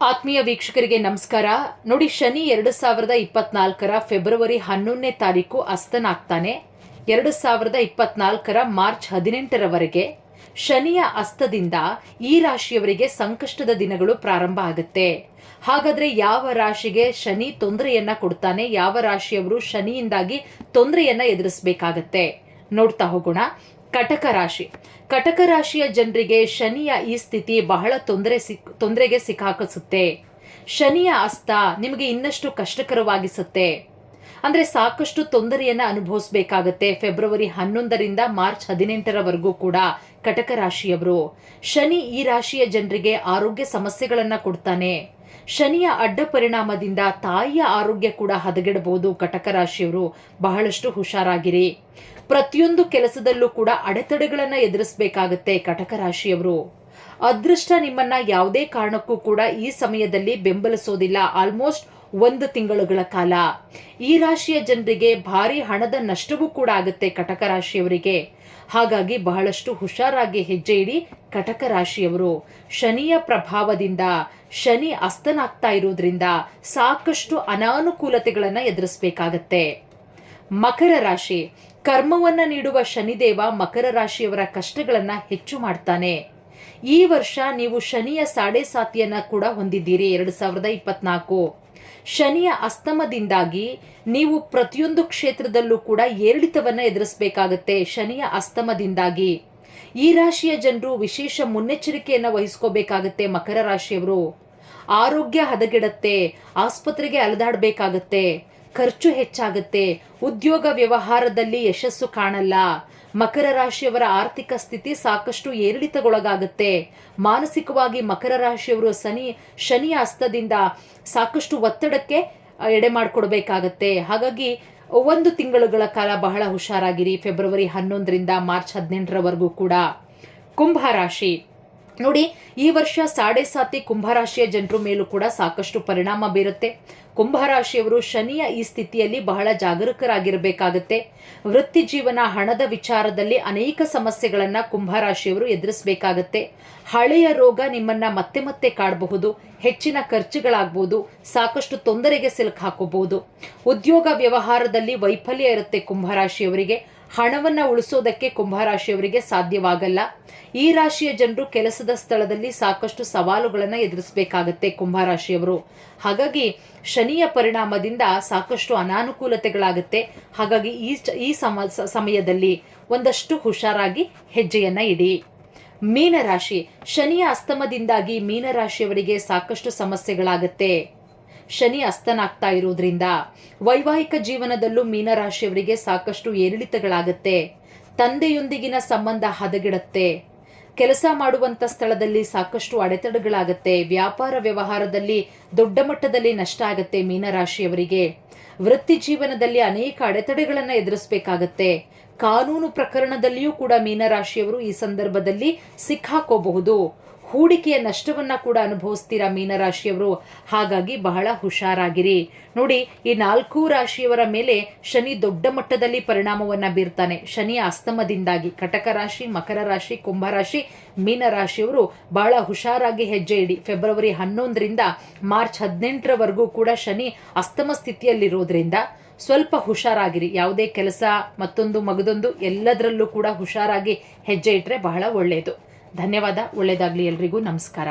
ಆತ್ಮೀಯ ವೀಕ್ಷಕರಿಗೆ ನಮಸ್ಕಾರ. ನೋಡಿ, ಶನಿ ಎರಡು ಸಾವಿರದ ಇಪ್ಪತ್ನಾಲ್ಕರ ಫೆಬ್ರವರಿ ಹನ್ನೊಂದನೇ ತಾರೀಕು ಅಸ್ತನಾಗ್ತಾನೆ. ಎರಡು ಸಾವಿರದ ಇಪ್ಪತ್ನಾಲ್ಕರ ಮಾರ್ಚ್ ಹದಿನೆಂಟರವರೆಗೆ ಶನಿಯ ಅಸ್ತದಿಂದ ಈ ರಾಶಿಯವರಿಗೆ ಸಂಕಷ್ಟದ ದಿನಗಳು ಪ್ರಾರಂಭ ಆಗುತ್ತೆ. ಹಾಗಾದ್ರೆ ಯಾವ ರಾಶಿಗೆ ಶನಿ ತೊಂದರೆಯನ್ನ ಕೊಡ್ತಾನೆ, ಯಾವ ರಾಶಿಯವರು ಶನಿಯಿಂದಾಗಿ ತೊಂದರೆಯನ್ನ ಎದುರಿಸಬೇಕಾಗತ್ತೆ ನೋಡ್ತಾ ಹೋಗೋಣ. ಕಟಕ ರಾಶಿ. ಕಟಕ ರಾಶಿಯ ಜನರಿಗೆ ಶನಿಯ ಈ ಸ್ಥಿತಿ ಬಹಳ ತೊಂದರೆ ಸಿಕ್, ತೊಂದರೆಗೆ ಸಿಕ್ಕಾಕಿಸುತ್ತೆ. ಶನಿಯ ಅಸ್ತ ನಿಮಗೆ ಇನ್ನಷ್ಟು ಕಷ್ಟಕರವಾಗಿಸುತ್ತೆ. ಅಂದ್ರೆ ಸಾಕಷ್ಟು ತೊಂದರೆಯನ್ನ ಅನುಭವಿಸಬೇಕಾಗತ್ತೆ ಫೆಬ್ರವರಿ ಹನ್ನೊಂದರಿಂದ ಮಾರ್ಚ್ ಹದಿನೆಂಟರವರೆಗೂ ಕೂಡ ಕಟಕ ರಾಶಿಯವರು. ಶನಿ ಈ ರಾಶಿಯ ಜನರಿಗೆ ಆರೋಗ್ಯ ಸಮಸ್ಯೆಗಳನ್ನ ಕೊಡ್ತಾನೆ. ಶನಿಯ ಅಡ್ಡ ಪರಿಣಾಮದಿಂದ ತಾಯಿಯ ಆರೋಗ್ಯ ಕೂಡ ಹದಗೆಡಬಹುದು ಕಟಕ ರಾಶಿಯವರು. ಬಹಳಷ್ಟು ಹುಷಾರಾಗಿರಿ. ಪ್ರತಿಯೊಂದು ಕೆಲಸದಲ್ಲೂ ಕೂಡ ಅಡೆತಡೆಗಳನ್ನ ಎದುರಿಸಬೇಕಾಗತ್ತೆ ಕಟಕ ರಾಶಿಯವರು. ಅದೃಷ್ಟ ನಿಮ್ಮನ್ನ ಯಾವುದೇ ಕಾರಣಕ್ಕೂ ಕೂಡ ಈ ಸಮಯದಲ್ಲಿ ಬೆಂಬಲಿಸೋದಿಲ್ಲ. ಆಲ್ಮೋಸ್ಟ್ ಒಂದು ತಿಂಗಳುಗಳ ಕಾಲ. ಈ ರಾಶಿಯ ಜನರಿಗೆ ಭಾರಿ ಹಣದ ನಷ್ಟವೂ ಕೂಡ ಆಗುತ್ತೆ ಕಟಕ ರಾಶಿಯವರಿಗೆ. ಹಾಗಾಗಿ ಬಹಳಷ್ಟು ಹುಷಾರಾಗಿ ಹೆಜ್ಜೆ ಇಡಿ ಕಟಕ ರಾಶಿಯವರು. ಶನಿಯ ಪ್ರಭಾವದಿಂದ, ಶನಿ ಅಸ್ತನಾಗ್ತಾ ಇರೋದ್ರಿಂದ ಸಾಕಷ್ಟು ಅನಾನುಕೂಲತೆಗಳನ್ನ ಎದುರಿಸಬೇಕಾಗತ್ತೆ. ಮಕರ ರಾಶಿ, ಕರ್ಮವನ್ನ ನೀಡುವ ಶನಿದೇವ ಮಕರ ರಾಶಿಯವರ ಕಷ್ಟಗಳನ್ನು ಹೆಚ್ಚು ಮಾಡ್ತಾನೆ. ಈ ವರ್ಷ ನೀವು ಶನಿಯ ಸಾಡೆ ಸಾತಿಯನ್ನ ಕೂಡ ಹೊಂದಿದ್ದೀರಿ, ಎರಡು ಸಾವಿರದ ಇಪ್ಪತ್ನಾಲ್ಕು. ಶನಿಯ ಅಸ್ತಮದಿಂದಾಗಿ ನೀವು ಪ್ರತಿಯೊಂದು ಕ್ಷೇತ್ರದಲ್ಲೂ ಕೂಡ ಏರಿಳಿತವನ್ನು ಎದುರಿಸಬೇಕಾಗತ್ತೆ. ಶನಿಯ ಅಸ್ತಮದಿಂದಾಗಿ ಈ ರಾಶಿಯ ಜನರು ವಿಶೇಷ ಮುನ್ನೆಚ್ಚರಿಕೆಯನ್ನು ವಹಿಸ್ಕೋಬೇಕಾಗತ್ತೆ ಮಕರ ರಾಶಿಯವರು. ಆರೋಗ್ಯ ಹದಗೆಡತ್ತೆ, ಆಸ್ಪತ್ರೆಗೆ ಅಲೆದಾಡಬೇಕಾಗತ್ತೆ. ಖರ್ಚು ಹೆಚ್ಚಾಗುತ್ತೆ. ಉದ್ಯೋಗ ವ್ಯವಹಾರದಲ್ಲಿ ಯಶಸ್ಸು ಕಾಣಲ್ಲ. ಮಕರ ರಾಶಿಯವರ ಆರ್ಥಿಕ ಸ್ಥಿತಿ ಸಾಕಷ್ಟು ಏರಿಳಿತಗೊಳಗಾಗುತ್ತೆ. ಮಾನಸಿಕವಾಗಿ ಮಕರ ರಾಶಿಯವರು ಶನಿ ಶನಿಯ ಹಸ್ತದಿಂದ ಸಾಕಷ್ಟು ಒತ್ತಡಕ್ಕೆ ಎಡೆ ಮಾಡಿಕೊಡ್ಬೇಕಾಗತ್ತೆ ಹಾಗಾಗಿ ಒಂದು ತಿಂಗಳುಗಳ ಕಾಲ ಬಹಳ ಹುಷಾರಾಗಿರಿ. ಫೆಬ್ರವರಿ ಹನ್ನೊಂದರಿಂದ ಮಾರ್ಚ್ ಹದಿನೆಂಟರವರೆಗೂ ಕೂಡ. ಕುಂಭ ರಾಶಿ. ನೋಡಿ, ಈ ವರ್ಷ ಸಾಡೆ ಸಾತಿ ಕುಂಭರಾಶಿಯ ಜನರ ಮೇಲೂ ಕೂಡ ಸಾಕಷ್ಟು ಪರಿಣಾಮ ಬೀರುತ್ತೆ. ಕುಂಭರಾಶಿಯವರು ಶನಿಯ ಈ ಸ್ಥಿತಿಯಲ್ಲಿ ಬಹಳ ಜಾಗರೂಕರಾಗಿರಬೇಕಾಗತ್ತೆ. ವೃತ್ತಿ ಜೀವನ, ಹಣದ ವಿಚಾರದಲ್ಲಿ ಅನೇಕ ಸಮಸ್ಯೆಗಳನ್ನ ಕುಂಭರಾಶಿಯವರು ಎದುರಿಸಬೇಕಾಗುತ್ತೆ. ಹಳೆಯ ರೋಗ ನಿಮ್ಮನ್ನ ಮತ್ತೆ ಮತ್ತೆ ಕಾಡಬಹುದು, ಹೆಚ್ಚಿನ ಖರ್ಚುಗಳಾಗಬಹುದು ಸಾಕಷ್ಟು ತೊಂದರೆಗೆ ಸಿಲುಕು ಹಾಕಬಹುದು. ಉದ್ಯೋಗ ವ್ಯವಹಾರದಲ್ಲಿ ವೈಫಲ್ಯ ಇರುತ್ತೆ ಕುಂಭರಾಶಿಯವರಿಗೆ. ಹಣವನ್ನ ಉಳಿಸೋದಕ್ಕೆ ಕುಂಭರಾಶಿಯವರಿಗೆ ಸಾಧ್ಯವಾಗಲ್ಲ. ಈ ರಾಶಿಯ ಜನರು ಕೆಲಸದ ಸ್ಥಳದಲ್ಲಿ ಸಾಕಷ್ಟು ಸವಾಲುಗಳನ್ನು ಎದುರಿಸಬೇಕಾಗತ್ತೆ ಕುಂಭರಾಶಿಯವರು. ಹಾಗಾಗಿ ಶನಿಯ ಪರಿಣಾಮದಿಂದ ಸಾಕಷ್ಟು ಅನಾನುಕೂಲತೆಗಳಾಗುತ್ತೆ. ಹಾಗಾಗಿ ಈ ಈ ಸಮ ಸಮಯದಲ್ಲಿ ಒಂದಷ್ಟು ಹುಷಾರಾಗಿ ಹೆಜ್ಜೆಯನ್ನ ಇಡಿ. ಮೀನರಾಶಿ, ಶನಿಯ ಅಸ್ತಮದಿಂದಾಗಿ ಮೀನರಾಶಿಯವರಿಗೆ ಸಾಕಷ್ಟು ಸಮಸ್ಯೆಗಳಾಗತ್ತೆ. ಶನಿ ಅಸ್ತನಾಗ್ತಾ ಇರೋದ್ರಿಂದ. ವೈವಾಹಿಕ ಜೀವನದಲ್ಲೂ ಮೀನರಾಶಿಯವರಿಗೆ ಸಾಕಷ್ಟು ಏರಿಳಿತಗಳಾಗುತ್ತೆ. ತಂದೆಯೊಂದಿಗಿನ ಸಂಬಂಧ ಹದಗೆಡುತ್ತೆ. ಕೆಲಸ ಮಾಡುವಂತ ಸ್ಥಳದಲ್ಲಿ ಸಾಕಷ್ಟು ಅಡೆತಡೆಗಳಾಗುತ್ತೆ. ವ್ಯಾಪಾರ ವ್ಯವಹಾರದಲ್ಲಿ ದೊಡ್ಡ ಮಟ್ಟದಲ್ಲಿ ನಷ್ಟ ಆಗತ್ತೆ ಮೀನರಾಶಿಯವರಿಗೆ. ವೃತ್ತಿ ಜೀವನದಲ್ಲಿ ಅನೇಕ ಅಡೆತಡೆಗಳನ್ನ ಎದುರಿಸಬೇಕಾಗತ್ತೆ. ಕಾನೂನು ಪ್ರಕರಣದಲ್ಲಿಯೂ ಕೂಡ ಮೀನರಾಶಿಯವರು ಈ ಸಂದರ್ಭದಲ್ಲಿ ಸಿಕ್ಕಾಕೋಬಹುದು. ಹೂಡಿಕೆಯ ನಷ್ಟವನ್ನ ಕೂಡ ಅನುಭವಿಸ್ತೀರಾ ಮೀನರಾಶಿಯವರು? ಹಾಗಾಗಿ ಬಹಳ ಹುಷಾರಾಗಿರಿ. ನೋಡಿ, ಈ ನಾಲ್ಕು ರಾಶಿಯವರ ಮೇಲೆ ಶನಿ ದೊಡ್ಡ ಮಟ್ಟದಲ್ಲಿ ಪರಿಣಾಮವನ್ನ ಬೀರ್ತಾನೆ. ಶನಿಯ ಅಸ್ತಮದಿಂದಾಗಿ ಕಟಕ ರಾಶಿ, ಮಕರ ರಾಶಿ ಕುಂಭರಾಶಿ ಮೀನರಾಶಿಯವರು ಬಹಳ ಹುಷಾರಾಗಿ ಹೆಜ್ಜೆ ಇಡಿ. ಫೆಬ್ರವರಿ ಹನ್ನೊಂದರಿಂದ ಮಾರ್ಚ್ ಹದಿನೆಂಟರವರೆಗೂ ಕೂಡ ಶನಿ ಅಸ್ತಮ ಸ್ಥಿತಿಯಲ್ಲಿರೋದ್ರಿಂದ ಸ್ವಲ್ಪ ಹುಷಾರಾಗಿರಿ. ಯಾವುದೇ ಕೆಲಸ, ಮತ್ತೊಂದು ಮಗದೊಂದು ಎಲ್ಲದರಲ್ಲೂ ಕೂಡ ಹುಷಾರಾಗಿ ಹೆಜ್ಜೆ ಇಟ್ಟರೆ ಬಹಳ ಒಳ್ಳೆಯದು ಧನ್ಯವಾದ ಒಳ್ಳೆಯದಾಗಲಿ ಎಲ್ರಿಗೂ ನಮಸ್ಕಾರ.